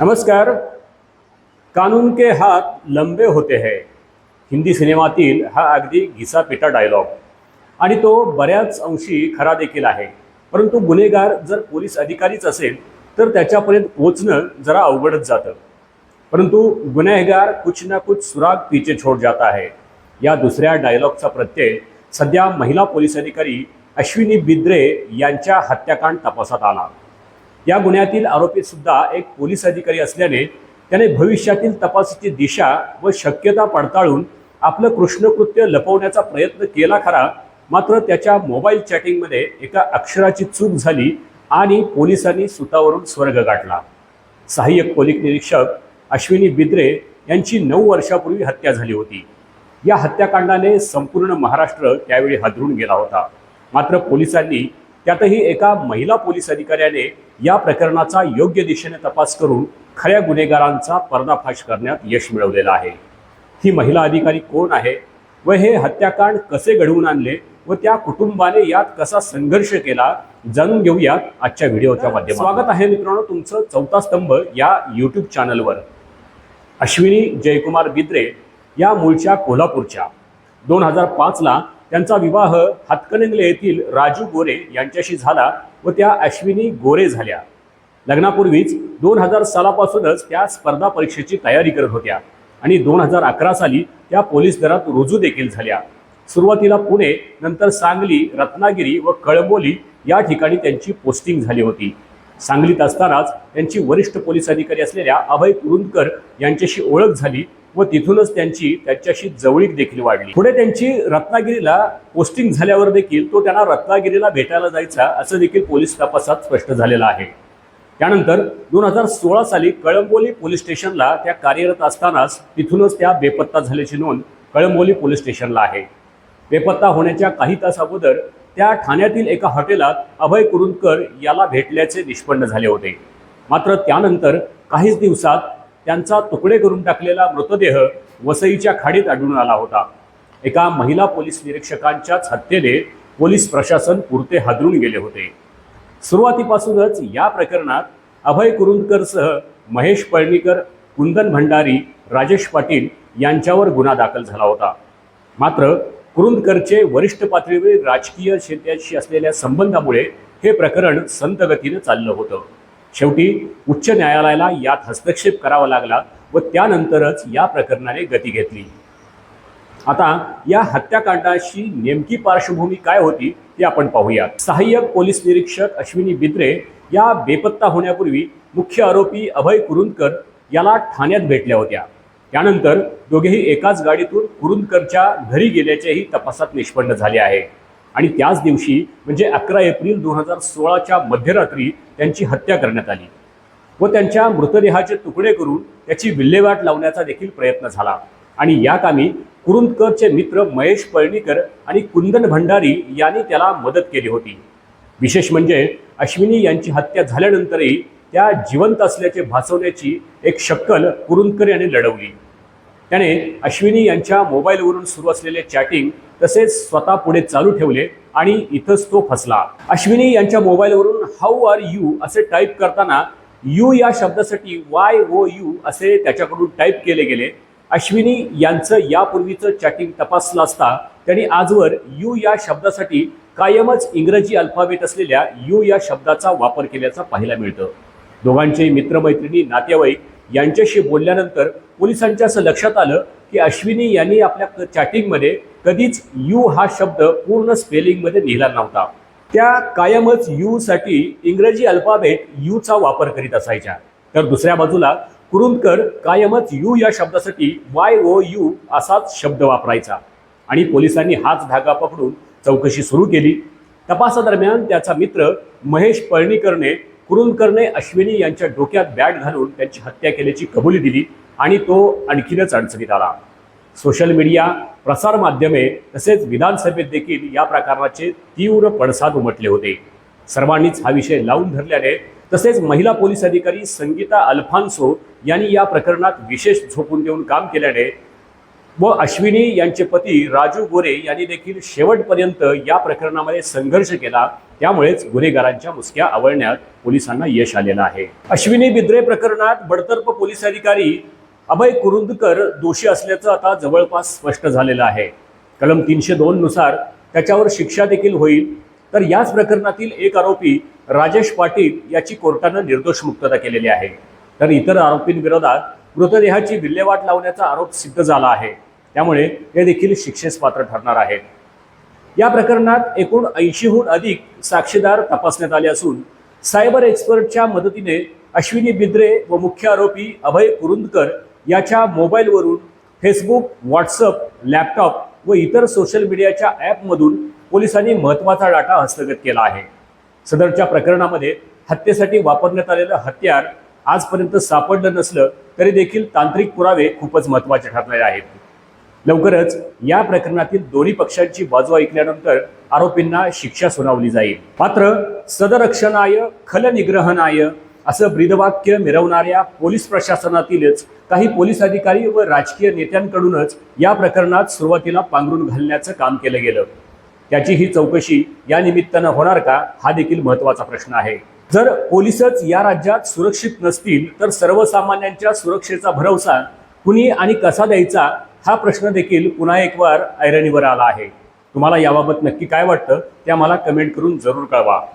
नमस्कार. कानून के हात लंबे होते है. हिंदी सिनेमातील हा अगदी घिसापिटा डायलॉग आणि तो बऱ्याच अंशी खरा देखील आहे. परंतु गुन्हेगार जर पोलीस अधिकारीच असेल तर त्याच्यापर्यंत पोचणं जरा अवघडच जातं. परंतु गुन्हेगार कुछ ना कुछ सुराग पीछे छोड़ जाता है या दुसऱ्या डायलॉगचा प्रत्यय सध्या महिला पोलीस अधिकारी अश्विनी बिद्रे यांच्या हत्याकांड तपासात आला. या गुन्ह्यातील आरोपी सुद्धा एक पोलीस अधिकारी असल्याने त्याने भविष्यातील तपासाची दिशा व शक्यता पडताळून आपलं कृष्णकृत्य लपवण्याचा प्रयत्न केला खरा मात्र त्याच्या मोबाईल चॅटिंगमध्ये एका अक्षराची चूक झाली आणि पोलिसांनी सुतावरून स्वर्ग गाठला. सहाय्यक पोलीस निरीक्षक अश्विनी बिद्रे यांची नऊ वर्षापूर्वी हत्या झाली होती. या हत्याकांडाने संपूर्ण महाराष्ट्र त्यावेळी हादरून गेला होता. मात्र पोलिसांनी त्यातही एका महिला पोलीस अधिकाऱ्याने या प्रकरणाचा योग्य दिशेने तपास करून खऱ्या गुन्हेगारांचा पर्दाफाश करण्यात यश मिळवलेलं आहे. ही महिला अधिकारी कोण आहे व हे हत्याकांड कसे घडवून आणले व त्या कुटुंबाने यात कसा संघर्ष केला जाणून घेऊयात आजच्या व्हिडिओच्या माध्यमात स्वागत आहे मित्रांनो तुमचं चौथा स्तंभ या यूट्यूब चॅनलवर अश्विनी जयकुमार बिद्रे या मूळच्या कोल्हापूरच्या. दोन हजार पाचला त्यांचा विवाह हातकणंगले येथील राजू गोरे यांच्याशी झाला व त्या अश्विनी गोरे झाल्या. लग्नापूर्वीच दोन हजार सालापासूनच त्या स्पर्धा परीक्षेची तयारी करत होत्या आणि दोन हजार अकरा साली त्या पोलीस दरात रुजू देखील झाल्या. सुरुवातीला पुणे नंतर सांगली रत्नागिरी व कळंबोली या ठिकाणी त्यांची पोस्टिंग झाली होती. सांगलीत असतानाच त्यांची वरिष्ठ पोलीस अधिकारी असलेल्या अभय कुरुंदकर यांच्याशी ओळख झाली व तिथूनच त्यांची त्यांच्याशी जवळीक देखील वाढली. पुढे त्यांची रत्नागिरीला पोस्टिंग झाल्यावर देखील तो त्यांना रत्नागिरीला भेटायला जायचा असं देखील पोलीस तपासात स्पष्ट झालेलं आहे. त्यानंतर दोन हजार सोळा साली कळंबोली पोलीस स्टेशनला त्या कार्यरत असतानाच तिथूनच त्या बेपत्ता झाल्याची नोंद कळंबोली पोलीस स्टेशनला आहे. बेपत्ता होण्याच्या काही तास अगोदर त्या ठाण्यातील एका हॉटेलात अभय कुरुंदकर याला भेटल्याचे निष्पन्न झाले होते. मात्र त्यानंतर काहीच दिवसात त्यांचा तुकडे करून टाकलेला मृतदेह वसईच्या खाडीत आढळून आला होता. एका महिला पोलीस निरीक्षकांच्याच हत्येने पोलीस प्रशासन पुरते हादरून गेले होते. सुरुवातीपासूनच या प्रकरणात अभय कुरुंदकरसह महेश पळणीकर कुंदन भंडारी राजेश पाटील यांच्यावर गुन्हा दाखल झाला होता. मात्र कुरुंदकरचे वरिष्ठ पातळीवरील राजकीय क्षेत्राशी असलेल्या संबंधामुळे हे प्रकरण संतगतीनं चाललं होतं. शेवटी उच्च न्यायालयाला यात हस्तक्षेप करावा लागला व त्यानंतरच या प्रकरणाने गती घेतली. आता या हत्याकांडाची नेमकी पार्श्वभूमी काय होती ते आपण पाहूयात. सहाय्यक पोलीस निरीक्षक अश्विनी बिद्रे या बेपत्ता होण्यापूर्वी मुख्य आरोपी अभय कुरुंदकर याला ठाण्यात भेटल्या होत्या. त्यानंतर दोघेही एकाच गाडीतून कुरुंदकरच्या घरी गेल्याचेही तपासात निष्पन्न झाले आहे. आणि त्याच दिवशी म्हणजे अकरा एप्रिल दोन हजार सोळाच्या मध्यरात्री त्यांची हत्या करण्यात आली. व त्यांच्या मृतदेहाचे तुकडे करून त्याची विल्हेवाट लावण्याचा देखील प्रयत्न झाला. आणि या कामी कुरुंदकरचे मित्र महेश पळणीकर आणि कुंदन भंडारी यांनी त्याला मदत केली होती. विशेष म्हणजे अश्विनी यांची हत्या झाल्यानंतरही त्या जिवंत असल्याचे भासवण्याची एक शक्कल कुरुंदकर यांनी लढवली. त्याने अश्विनी यांच्या मोबाईलवरून सुरू असलेले चॅटिंग तसेच स्वतः पुढे चालू ठेवले आणि इथंच तो फसला. अश्विनी यांच्या मोबाईलवरून हाऊ आर यू असे टाईप करताना यू या शब्दासाठी वाय ओ यू असे त्याच्याकडून टाईप केले गेले. अश्विनी यांचं यापूर्वीचं चॅटिंग तपासलं असता त्यांनी आजवर यू या शब्दासाठी कायमच इंग्रजी अल्फाबेट असलेल्या यू या शब्दाचा वापर केल्याचा पाहायला मिळतं. दोघांचे मित्रमैत्रिणी नातेवाईक यांच्याशी बोलल्यानंतर पोलिसांच्या असं लक्षात आलं की अश्विनी यांनी आपल्या चॅटिंगमध्ये कधीच यू हा शब्द पूर्ण स्पेलिंगमध्ये लिहिला नव्हता. त्या कायमच यूसाठी इंग्रजी अल्फाबेट यूचा वापर करीत असायच्या. तर दुसऱ्या बाजूला कुरुंदकर कायमच यू या शब्दासाठी वाय ओ यू असाच शब्द वापरायचा. आणि पोलिसांनी हाच धागा पकडून चौकशी सुरू केली. तपासादरम्यान त्याचा मित्र महेश पळणीकरने कुरुंदकरने अश्विनी यांच्या डोक्यात बॅट घालून त्यांची हत्या केल्याची कबुली दिली आणि तो आणखीनच अडचणीत आला. सोशल मीडिया प्रसारमाध्यमे तसेच विधानसभेत देखील या प्रकाराचे तीव्र पडसाद उमटले होते. सर्वांनीच हा विषय लावून धरल्याने तसेच महिला पोलीस अधिकारी संगीता अल्फान्सो यांनी या प्रकरणात विशेष झोपून देऊन काम केल्याने व अश्विनी यांचे पती राजू गोरे यांनी देखील शेवटपर्यंत या प्रकरणामध्ये संघर्ष केला. त्यामुळेच गुन्हेगारांच्या मुसक्या आवळण्यात पोलिसांना यश आलेलं आहे. अश्विनी बिद्रे प्रकरणात बडतर्फ पोलीस अधिकारी अभय कुरुंदकर दोषी असल्याचं आता जवळपास स्पष्ट झालेलं आहे. कलम तीनशे दोन नुसार त्याच्यावर शिक्षा देखील होईल. तर याच प्रकरणातील एक आरोपी राजेश पाटील याची कोर्टानं निर्दोष मुक्तता केलेली आहे. तर इतर आरोपींविरोधात मृतदेहाची विल्हेवाट लावण्याचा आरोप सिद्ध झाला आहे. त्यामुळे हे देखील शिक्षेस पात्र ठरणार आहेत या प्रकरणात एकूण ऐंशीहून अधिक साक्षीदार तपासण्यात आले असून सायबर एक्सपर्टच्या मदतीने अश्विनी बिद्रे व मुख्य आरोपी अभय कुरुंदकर याच्या मोबाईलवरून फेसबुक व्हॉट्सअप लॅपटॉप व इतर सोशल मीडियाच्या ॲपमधून पोलिसांनी महत्त्वाचा डाटा हस्तगत केला आहे. सदरच्या प्रकरणामध्ये हत्येसाठी वापरण्यात आलेलं हत्यार आजपर्यंत सापडलं नसलं तरी देखील तांत्रिक पुरावे खूपच महत्त्वाचे ठरलेले आहेत. लवकरच या प्रकरणातील दोन्ही पक्षांची बाजू ऐकल्यानंतर आरोपींना शिक्षा सुनावली जाईल. मात्र सदरक्षणाय खलनिग्रहणाय असं ब्रीदवाक्य मिरवणाऱ्या पोलीस प्रशासनातीलच काही पोलीस अधिकारी व राजकीय नेत्यांकडूनच या प्रकरणात सुरुवातीला पांघरून घालण्याचं काम केलं गेलं. त्याची ही चौकशी या निमित्तानं होणार का हा देखील महत्त्वाचा प्रश्न आहे. जर पोलीसच या राज्यात सुरक्षित नसतील तर सर्वसामान्यांच्या सुरक्षेचा भरवसा कुणी आणि कसा द्यायचा हा प्रश्न देखील पुन्हा एक वार ऐरणीवर आला आहे. तुम्हाला याबाबत नक्की काय वाटतं ते आम्हाला कमेंट करून जरूर कळवा.